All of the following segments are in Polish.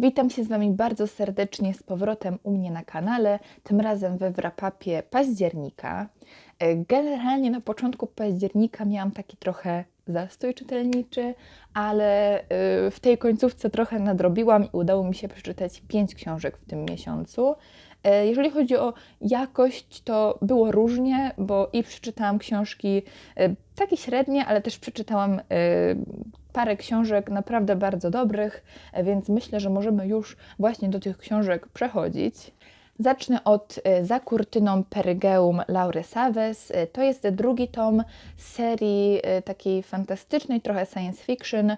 Witam się z Wami bardzo serdecznie z powrotem u mnie na kanale, tym razem we wrapapie października. E, Generalnie na początku października miałam taki trochę zastój czytelniczy, ale y, w tej końcówce trochę nadrobiłam i udało mi się przeczytać pięć książek w tym miesiącu. E, Jeżeli chodzi o jakość, to było różnie, bo i przeczytałam książki e, takie średnie, ale też przeczytałam e, parę książek naprawdę bardzo dobrych, więc myślę, że możemy już właśnie do tych książek przechodzić. Zacznę od e, Za kurtyną Perygeum Laury Saves. E, To jest drugi tom serii e, takiej fantastycznej, trochę science fiction,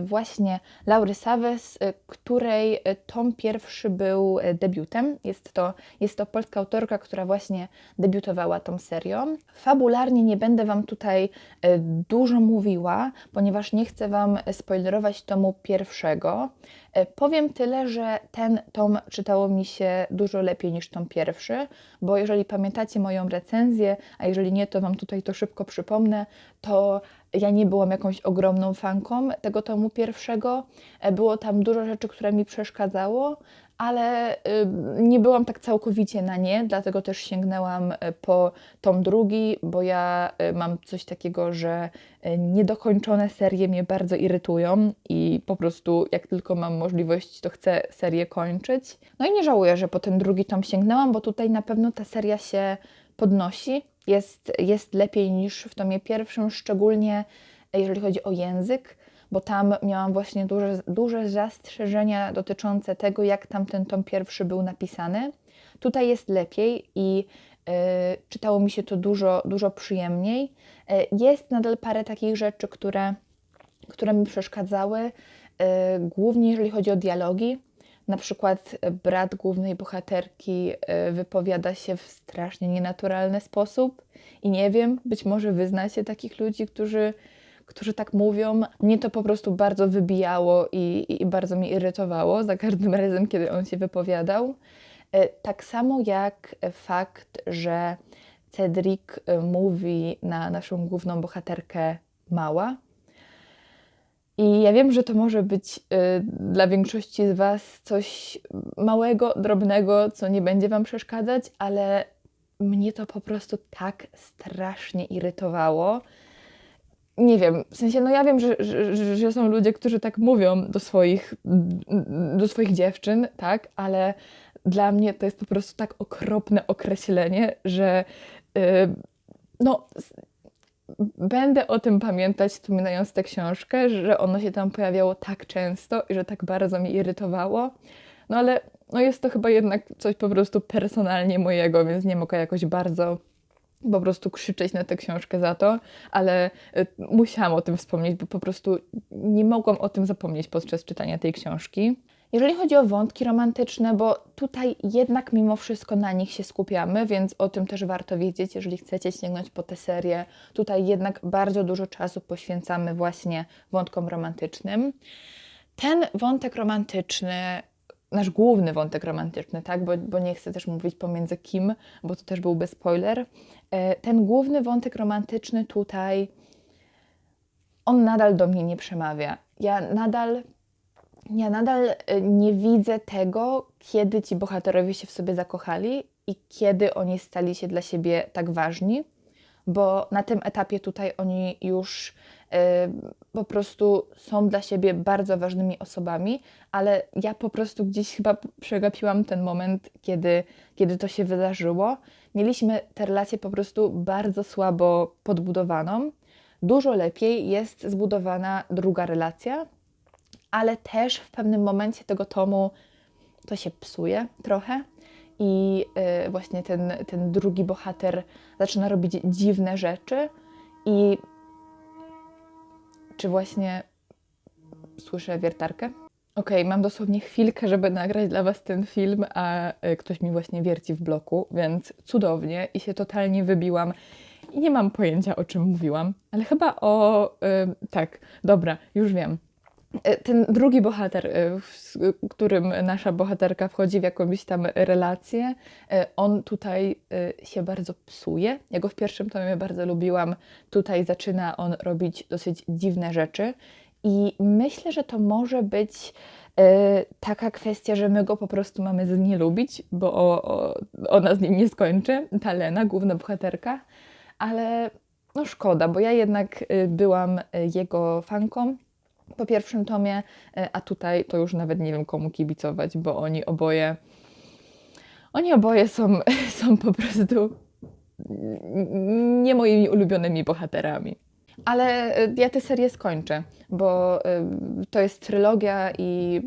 właśnie Laury Saves, e, której e, tom pierwszy był e, debiutem. Jest to, jest to polska autorka, która właśnie debiutowała tą serią. Fabularnie nie będę Wam tutaj e, dużo mówiła, ponieważ nie chcę Wam spoilerować tomu pierwszego. E, Powiem tyle, że ten tom czytało mi się dużo lepiej niż tom pierwszy, bo jeżeli pamiętacie moją recenzję, a jeżeli nie, to Wam tutaj to szybko przypomnę, to ja nie byłam jakąś ogromną fanką tego tomu pierwszego. E, Było tam dużo rzeczy, które mi przeszkadzało, ale y, nie byłam tak całkowicie na nie, dlatego też sięgnęłam y, po tom drugi, bo ja y, mam coś takiego, że niedokończone serie mnie bardzo irytują i po prostu jak tylko mam możliwość, to chcę serię kończyć. No i nie żałuję, że po ten drugi tom sięgnęłam, bo tutaj na pewno ta seria się podnosi. Jest, jest lepiej niż w tomie pierwszym, szczególnie jeżeli chodzi o język, bo tam miałam właśnie duże, duże zastrzeżenia dotyczące tego, jak tamten tom pierwszy był napisany. Tutaj jest lepiej i y, czytało mi się to dużo, dużo przyjemniej. Y, jest nadal parę takich rzeczy, które, które mi przeszkadzały, y, głównie jeżeli chodzi o dialogi. Na przykład brat głównej bohaterki y, wypowiada się w strasznie nienaturalny sposób i nie wiem, być może wy znacie takich ludzi, którzy, którzy tak mówią. Mnie to po prostu bardzo wybijało i, i- bardzo mnie irytowało za każdym razem, kiedy on się wypowiadał. Y, Tak samo jak fakt, że Cedric y, mówi na naszą główną bohaterkę mała. I ja wiem, że to może być y, dla większości z Was coś małego, drobnego, co nie będzie Wam przeszkadzać, ale mnie to po prostu tak strasznie irytowało. Nie wiem, w sensie, no ja wiem, że, że, że- są ludzie, którzy tak mówią do swoich, do swoich dziewczyn, tak, ale dla mnie to jest po prostu tak okropne określenie, że y, no, będę o tym pamiętać, wspominając tę książkę, że ono się tam pojawiało tak często i że tak bardzo mnie irytowało. No ale no jest to chyba jednak coś po prostu personalnie mojego, więc nie mogę jakoś bardzo po prostu krzyczeć na tę książkę za to, ale y, musiałam o tym wspomnieć, bo po prostu nie mogłam o tym zapomnieć podczas czytania tej książki. Jeżeli chodzi o wątki romantyczne, bo tutaj jednak mimo wszystko na nich się skupiamy, więc o tym też warto wiedzieć, jeżeli chcecie sięgnąć po tę serię. Tutaj jednak bardzo dużo czasu poświęcamy właśnie wątkom romantycznym. Ten wątek romantyczny, nasz główny wątek romantyczny, tak, bo, bo nie chcę też mówić pomiędzy kim, bo to też byłby spoiler. E, Ten główny wątek romantyczny tutaj, on nadal do mnie nie przemawia. Ja nadal ja nadal y, nie widzę tego, kiedy ci bohaterowie się w sobie zakochali i kiedy oni stali się dla siebie tak ważni, bo na tym etapie tutaj oni już y, po prostu są dla siebie bardzo ważnymi osobami, ale ja po prostu gdzieś chyba przegapiłam ten moment, kiedy, kiedy to się wydarzyło. Mieliśmy tę relację po prostu bardzo słabo podbudowaną. Dużo lepiej jest zbudowana druga relacja, ale też w pewnym momencie tego tomu to się psuje trochę i y, właśnie ten, ten drugi bohater zaczyna robić dziwne rzeczy i czy właśnie słyszę wiertarkę? Okej, mam dosłownie chwilkę, żeby nagrać dla Was ten film, a y, ktoś mi właśnie wierci w bloku, więc cudownie i się totalnie wybiłam. I nie mam pojęcia, o czym mówiłam, ale chyba o. y, tak, dobra, już wiem. E, Ten drugi bohater, e, z którym nasza bohaterka wchodzi w jakąś tam relację, e, on tutaj e, się bardzo psuje. Ja go w pierwszym tomie bardzo lubiłam. Tutaj zaczyna on robić dosyć dziwne rzeczy. I myślę, że to może być E, taka kwestia, że my go po prostu mamy z nie lubić, bo o, ona z nim nie skończy, ta Lena, główna bohaterka, ale no szkoda, bo ja jednak byłam jego fanką po pierwszym tomie, y, a tutaj to już nawet nie wiem komu kibicować, bo oni oboje oni oboje są, są po prostu nie moimi ulubionymi bohaterami. Ale y, ja tę serię skończę, bo y, to jest trylogia i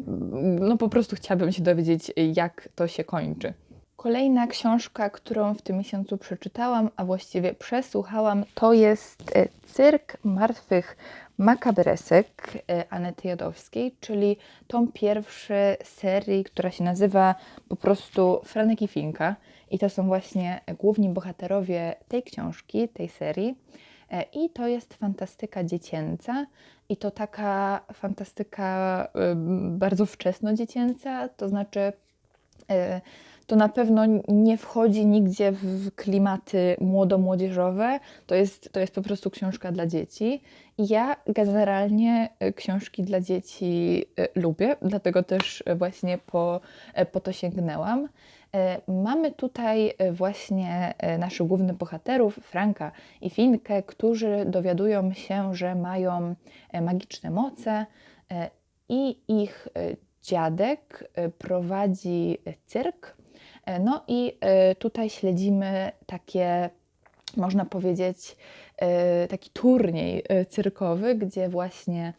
no po prostu chciałabym się dowiedzieć, jak to się kończy. Kolejna książka, którą w tym miesiącu przeczytałam, a właściwie przesłuchałam, to jest Cyrk Martwych Makabresek Anety Jadowskiej, czyli tom pierwszy serii, która się nazywa po prostu Franek i Finka. I to są właśnie główni bohaterowie tej książki, tej serii. E, I to jest fantastyka dziecięca, i to taka fantastyka bardzo wczesno dziecięca, to znaczy e, to na pewno nie wchodzi nigdzie w klimaty młodo-młodzieżowe. To jest, to jest po prostu książka dla dzieci. Ja generalnie e, książki dla dzieci lubię, dlatego też właśnie po, po to sięgnęłam. E, mamy tutaj e, właśnie e, naszych głównych bohaterów, Franka i Finkę, którzy dowiadują się, że mają magiczne moce i ich dziadek prowadzi cyrk. No i tutaj śledzimy takie, można powiedzieć, taki turniej cyrkowy, gdzie właśnie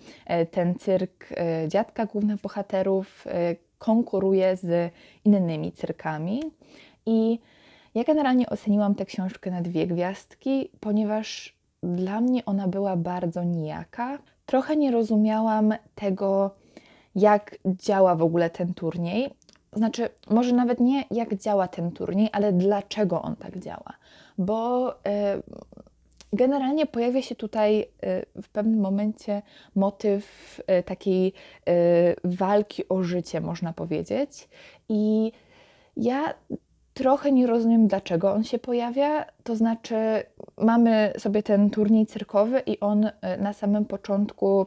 ten cyrk dziadka głównych bohaterów konkuruje z innymi cyrkami. I ja generalnie oceniłam tę książkę na dwie gwiazdki, ponieważ dla mnie ona była bardzo nijaka. Trochę nie rozumiałam tego, jak działa w ogóle ten turniej. Znaczy, może nawet nie jak działa ten turniej, ale dlaczego on tak działa. Bo y, Generalnie pojawia się tutaj y, w pewnym momencie motyw y, takiej y, walki o życie, można powiedzieć. I ja trochę nie rozumiem, dlaczego on się pojawia. To znaczy, mamy sobie ten turniej cyrkowy, i on na samym początku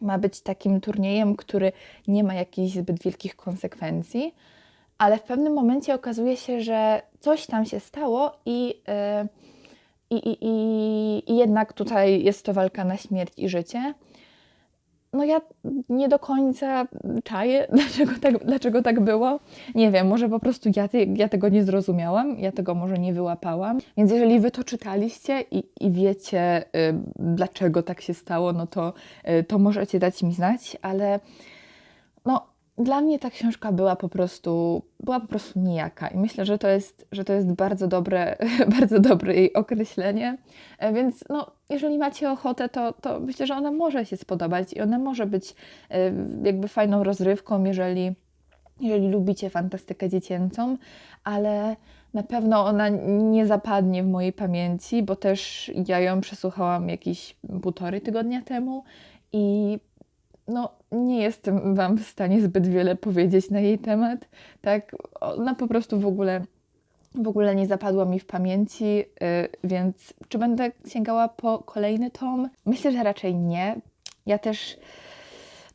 ma być takim turniejem, który nie ma jakichś zbyt wielkich konsekwencji, ale w pewnym momencie okazuje się, że coś tam się stało i. Yy, i, i, i, I jednak tutaj jest to walka na śmierć i życie. No ja nie do końca czaję, dlaczego tak, dlaczego tak było. Nie wiem, może po prostu ja, ja tego nie zrozumiałam, ja tego może nie wyłapałam. Więc jeżeli wy to czytaliście i, i wiecie, y, dlaczego tak się stało, no to, y, to możecie dać mi znać, ale no dla mnie ta książka była po prostu, była po prostu nijaka i myślę, że to jest, że to jest bardzo dobre, bardzo dobre jej określenie, e, więc no, jeżeli macie ochotę, to, to myślę, że ona może się spodobać i ona może być e, jakby fajną rozrywką, jeżeli, jeżeli lubicie fantastykę dziecięcą, ale na pewno ona nie zapadnie w mojej pamięci, bo też ja ją przesłuchałam jakieś półtorej tygodnia temu i no, nie jestem Wam w stanie zbyt wiele powiedzieć na jej temat. Tak, ona po prostu w ogóle, w ogóle nie zapadła mi w pamięci, yy, więc czy będę sięgała po kolejny tom? Myślę, że raczej nie. Ja też,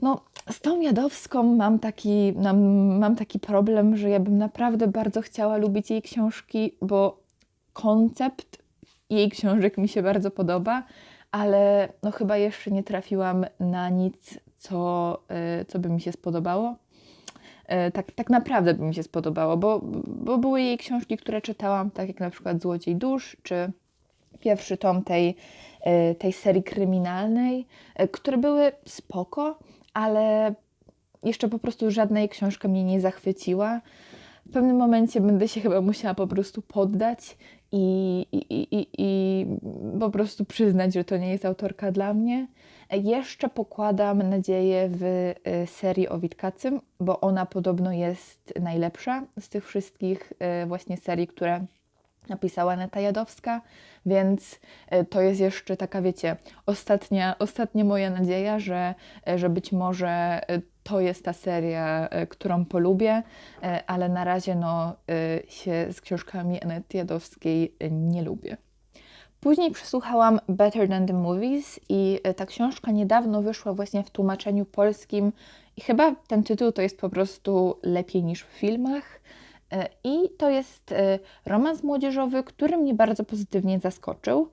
no, z tą Jadowską mam taki, mam, mam taki problem, że ja bym naprawdę bardzo chciała lubić jej książki, bo koncept jej książek mi się bardzo podoba, ale no chyba jeszcze nie trafiłam na nic co, e, co by mi się spodobało. E, tak, tak naprawdę by mi się spodobało, bo, bo były jej książki, które czytałam, tak jak na przykład Złodziej Dusz, czy pierwszy tom tej, e, tej serii kryminalnej, które były spoko, ale jeszcze po prostu żadna jej książka mnie nie zachwyciła. W pewnym momencie będę się chyba musiała po prostu poddać i, i, i, po prostu przyznać, że to nie jest autorka dla mnie. Jeszcze pokładam nadzieję w y, serii o Witkacym, bo ona podobno jest najlepsza z tych wszystkich y, właśnie serii, które napisała Neta Jadowska, więc y, to jest jeszcze taka, wiecie, ostatnia, ostatnia moja nadzieja, że, że być może to jest ta seria, którą polubię, ale na razie no, się z książkami Anety Jadowskiej nie lubię. Później przesłuchałam Better Than the Movies i e, ta książka niedawno wyszła właśnie w tłumaczeniu polskim I chyba ten tytuł to jest po prostu lepiej niż w filmach. E, I to jest e, romans młodzieżowy, który mnie bardzo pozytywnie zaskoczył.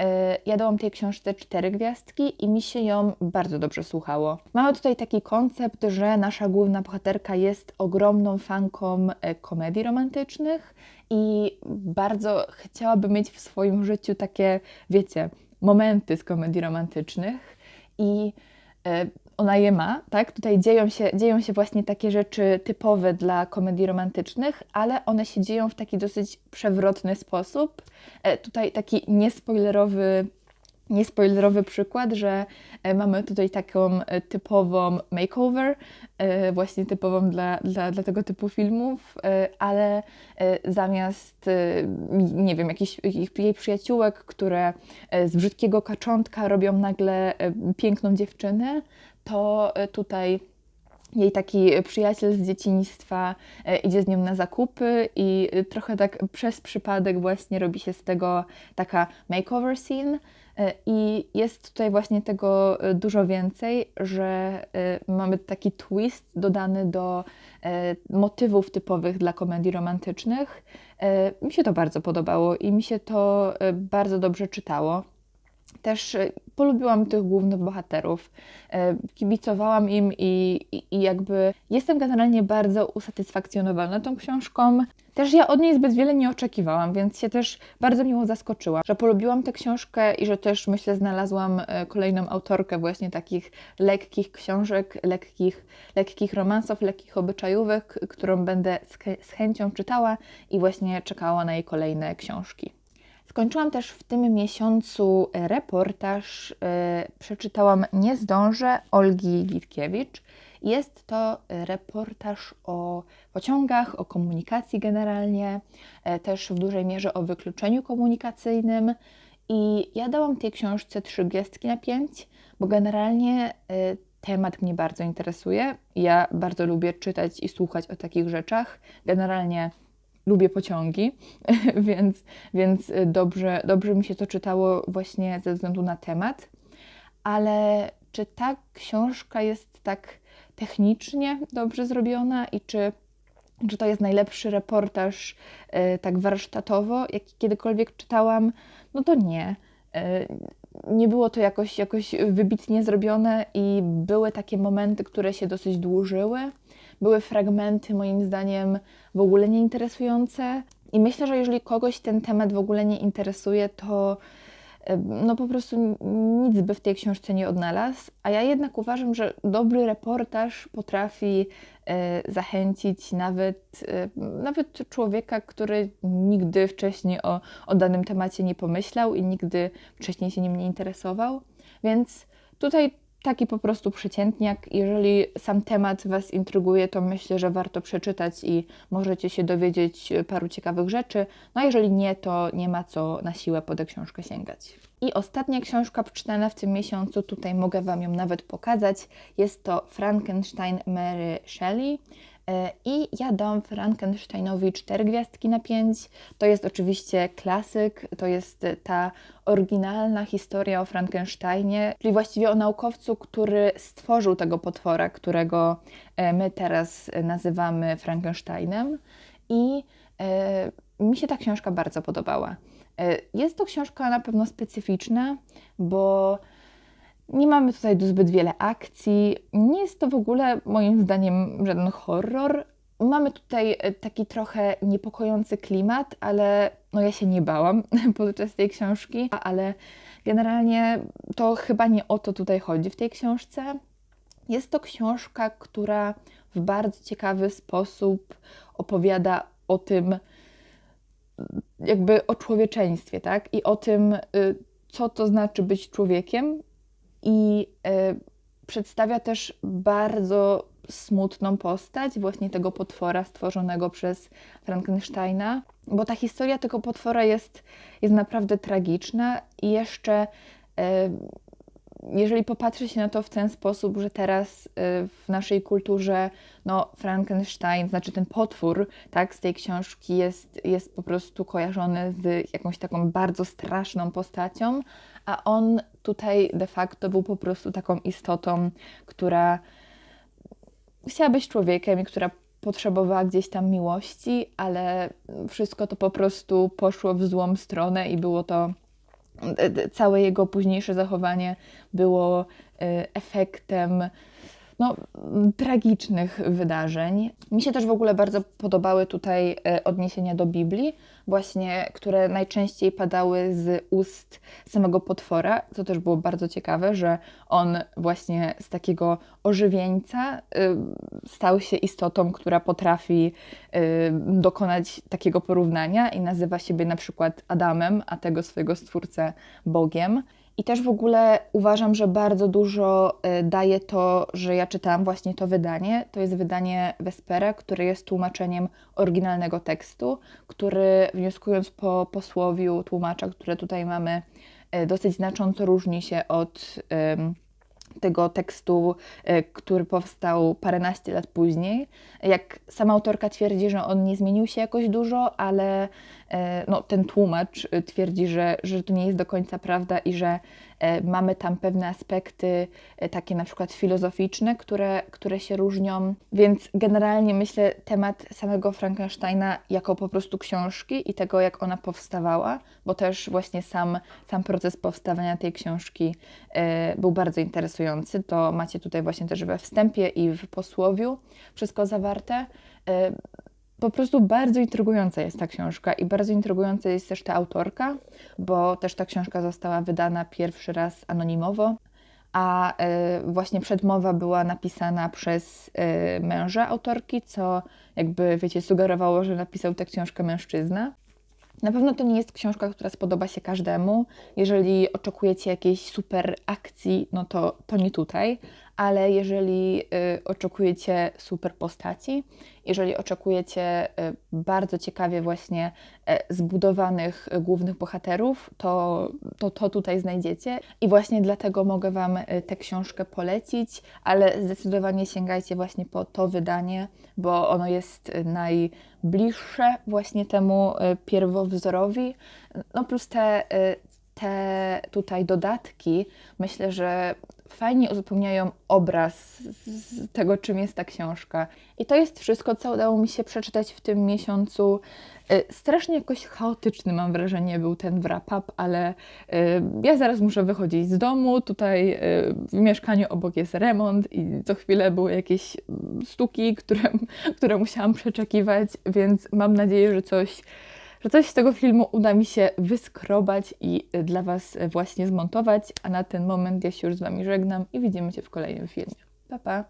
E, Ja dałam tej książce cztery gwiazdki i mi się ją bardzo dobrze słuchało. Mamy tutaj taki koncept, że nasza główna bohaterka jest ogromną fanką e, komedii romantycznych i bardzo chciałaby mieć w swoim życiu takie, wiecie, momenty z komedii romantycznych. I e, ona je ma, tak? Tutaj dzieją się, dzieją się właśnie takie rzeczy typowe dla komedii romantycznych, ale one się dzieją w taki dosyć przewrotny sposób. E, Tutaj taki niespoilerowy, niespoilerowy przykład, że e, mamy tutaj taką e, typową makeover, właśnie typową dla, dla, dla tego typu filmów, ale zamiast, nie wiem, jakichś jakich jej przyjaciółek, które z brzydkiego kaczątka robią nagle piękną dziewczynę, to e, tutaj jej taki przyjaciel z dzieciństwa e, idzie z nią na zakupy i e, trochę tak przez przypadek właśnie robi się z tego taka makeover scene. I jest tutaj właśnie tego dużo więcej, że mamy taki twist dodany do motywów typowych dla komedii romantycznych. Mi się to bardzo podobało i mi się to bardzo dobrze czytało. Też e, polubiłam tych głównych bohaterów, e, kibicowałam im i, i, i jakby jestem generalnie bardzo usatysfakcjonowana tą książką. Też ja od niej zbyt wiele nie oczekiwałam, więc się też bardzo miło zaskoczyłam, że polubiłam tę książkę i że też myślę znalazłam e, kolejną autorkę właśnie takich lekkich książek, lekkich, lekkich romansów, lekkich obyczajówek, którą będę z chęcią czytała i właśnie czekała na jej kolejne książki. Skończyłam też w tym miesiącu e, reportaż. e, Przeczytałam Nie zdążę Olgi Gitkiewicz. Jest to e, reportaż o pociągach, o komunikacji generalnie, też w dużej mierze o wykluczeniu komunikacyjnym. I ja dałam tej książce trzy gwiazdki na pięć, bo generalnie temat mnie bardzo interesuje. Ja bardzo lubię czytać i słuchać o takich rzeczach. Generalnie lubię pociągi, więc, więc dobrze, dobrze mi się to czytało właśnie ze względu na temat. Ale czy ta książka jest tak technicznie dobrze zrobiona i czy, czy to jest najlepszy reportaż e, tak warsztatowo, jaki kiedykolwiek czytałam? No to nie. E, nie było to jakoś, jakoś wybitnie zrobione i były takie momenty, które się dosyć dłużyły. Były fragmenty, moim zdaniem, w ogóle nieinteresujące. I myślę, że jeżeli kogoś ten temat w ogóle nie interesuje, to no po prostu nic by w tej książce nie odnalazł. A ja jednak uważam, że dobry reportaż potrafi e, zachęcić nawet, e, nawet człowieka, który nigdy wcześniej o, o danym temacie nie pomyślał i nigdy wcześniej się nim nie interesował. Więc tutaj taki po prostu przeciętniak. Jeżeli sam temat Was intryguje, to myślę, że warto przeczytać i możecie się dowiedzieć paru ciekawych rzeczy. No a jeżeli nie, to nie ma co na siłę po tę książkę sięgać. I ostatnia książka przeczytana w tym miesiącu, tutaj mogę Wam ją nawet pokazać. Jest to Frankenstein Mary Shelley. E, I ja dam Frankensteinowi 4 gwiazdki na 5. To jest oczywiście klasyk, to jest ta oryginalna historia o Frankensteinie, czyli właściwie o naukowcu, który stworzył tego potwora, którego e, my teraz nazywamy Frankensteinem. I e, mi się ta książka bardzo podobała. E, Jest to książka na pewno specyficzna, bo nie mamy tutaj zbyt wiele akcji. Nie jest to w ogóle moim zdaniem żaden horror. Mamy tutaj e, taki trochę niepokojący klimat, ale no ja się nie bałam podczas tej książki, ale generalnie to chyba nie o to tutaj chodzi w tej książce. Jest to książka, która w bardzo ciekawy sposób opowiada o tym, jakby o człowieczeństwie, tak? I o tym, y, co to znaczy być człowiekiem. I y, przedstawia też bardzo smutną postać właśnie tego potwora stworzonego przez Frankensteina, bo ta historia tego potwora jest, jest naprawdę tragiczna i jeszcze y, jeżeli popatrzy się na to w ten sposób, że teraz y, w naszej kulturze no, Frankenstein, znaczy ten potwór tak, z tej książki jest, jest po prostu kojarzony z jakąś taką bardzo straszną postacią, a on tutaj de facto był po prostu taką istotą, która chciała być człowiekiem i która potrzebowała gdzieś tam miłości, ale wszystko to po prostu poszło w złą stronę i było to d- d- całe jego późniejsze zachowanie było y, efektem no, m, tragicznych wydarzeń. Mi się też w ogóle bardzo podobały tutaj e, odniesienia do Biblii, właśnie, które najczęściej padały z ust samego potwora, co też było bardzo ciekawe, że on właśnie z takiego ożywieńca y, stał się istotą, która potrafi y, dokonać takiego porównania i nazywa siebie na przykład Adamem, a tego swojego stwórcę Bogiem. I też w ogóle uważam, że bardzo dużo y, daje to, że ja czytałam właśnie to wydanie. To jest wydanie Vespera, które jest tłumaczeniem oryginalnego tekstu, który wnioskując po posłowiu tłumacza, które tutaj mamy, y, dosyć znacząco różni się od tego tekstu, y, który powstał paręnaście lat później. Jak sama autorka twierdzi, że on nie zmienił się jakoś dużo, ale no, ten tłumacz y, twierdzi, że, że to nie jest do końca prawda i że e, mamy tam pewne aspekty e, takie na przykład filozoficzne, które, które się różnią. Więc generalnie myślę temat samego Frankensteina jako po prostu książki i tego, jak ona powstawała, bo też właśnie sam, sam proces powstawania tej książki e, był bardzo interesujący. To macie tutaj właśnie też we wstępie i w posłowiu wszystko zawarte. Po prostu bardzo intrygująca jest ta książka i bardzo intrygująca jest też ta autorka, bo też ta książka została wydana pierwszy raz anonimowo, a e, właśnie przedmowa była napisana przez e, męża autorki, co jakby, wiecie, sugerowało, że napisał tę książkę mężczyzna. Na pewno to nie jest książka, która spodoba się każdemu. Jeżeli oczekujecie jakiejś super akcji, no to, to nie tutaj, ale jeżeli y, oczekujecie super postaci, jeżeli oczekujecie y, bardzo ciekawie właśnie y, zbudowanych głównych bohaterów, to, to to tutaj znajdziecie. I właśnie dlatego mogę Wam tę książkę polecić, ale zdecydowanie sięgajcie właśnie po to wydanie, bo ono jest najbliższe właśnie temu pierwowzorowi. No plus te, te tutaj dodatki, myślę, że fajnie uzupełniają obraz tego, czym jest ta książka. I to jest wszystko, co udało mi się przeczytać w tym miesiącu. Y, Strasznie jakoś chaotyczny, mam wrażenie, był ten wrap-up, ale y, ja zaraz muszę wychodzić z domu. Tutaj y, w mieszkaniu obok jest remont i co chwilę były jakieś mm, stuki, które, które musiałam przeczekiwać, więc mam nadzieję, że coś że coś z tego filmu uda mi się wyskrobać i y, dla Was y, właśnie zmontować. A na ten moment ja się już z Wami żegnam i widzimy się w kolejnym filmie. Pa, pa!